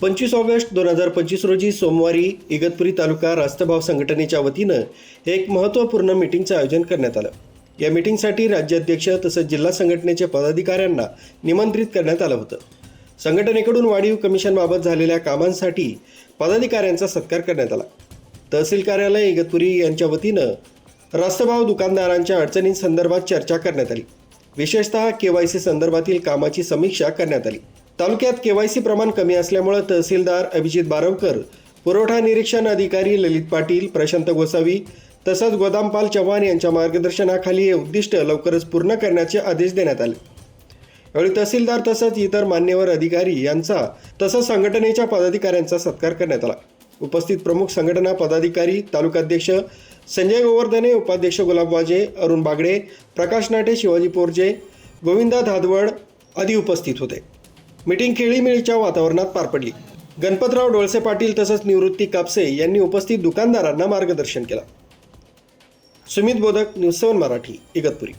पंचवीस ऑगस्ट दोन हजार पंचवीस रोजी सोमवारी इगतपुरी तालुका रास्तभाव संघटनेच्या वतीनं एक महत्त्वपूर्ण मीटिंगचं आयोजन करण्यात आलं. या मीटिंगसाठी राज्याध्यक्ष तसंच जिल्हा संघटनेचे पदाधिकाऱ्यांना निमंत्रित करण्यात आलं होतं. संघटनेकडून वाढीव कमिशनबाबत झालेल्या कामांसाठी पदाधिकाऱ्यांचा सत्कार करण्यात आला. तहसील कार्यालय इगतपुरी यांच्या वतीनं रास्तभाव दुकानदारांच्या अडचणींसंदर्भात चर्चा करण्यात आली. विशेषतः के वाय सी संदर्भातील कामाची समीक्षा करण्यात आली. तालुक्यात केवायसी प्रमाण कमी असल्यामुळे तहसीलदार अभिजित बारवकर पुरवठा निरीक्षण अधिकारी ललित पाटील प्रशांत गोसावी तसंच गोदामपाल चव्हाण यांच्या मार्गदर्शनाखाली हे उद्दिष्ट लवकरच पूर्ण करण्याचे आदेश देण्यात आले. यावेळी तहसीलदार तसंच इतर मान्यवर अधिकारी यांचा तसंच संघटनेच्या पदाधिकाऱ्यांचा सत्कार करण्यात आला. उपस्थित प्रमुख संघटना पदाधिकारी तालुकाध्यक्ष संजय गोवर्धने उपाध्यक्ष गुलाब वाजे अरुण बागडे प्रकाश नाटे शिवाजी पोरजे गोविंदा धादवड आदी उपस्थित होते. मीटिंग खेळीमेळीच्या वातावरणात पार पडली. गणपतराव डोळसे पाटील तसंच निवृत्ती कापसे यांनी उपस्थित दुकानदारांना मार्गदर्शन केलं. सुमित बोधक न्यूज सेवन मराठी इगतपुरी.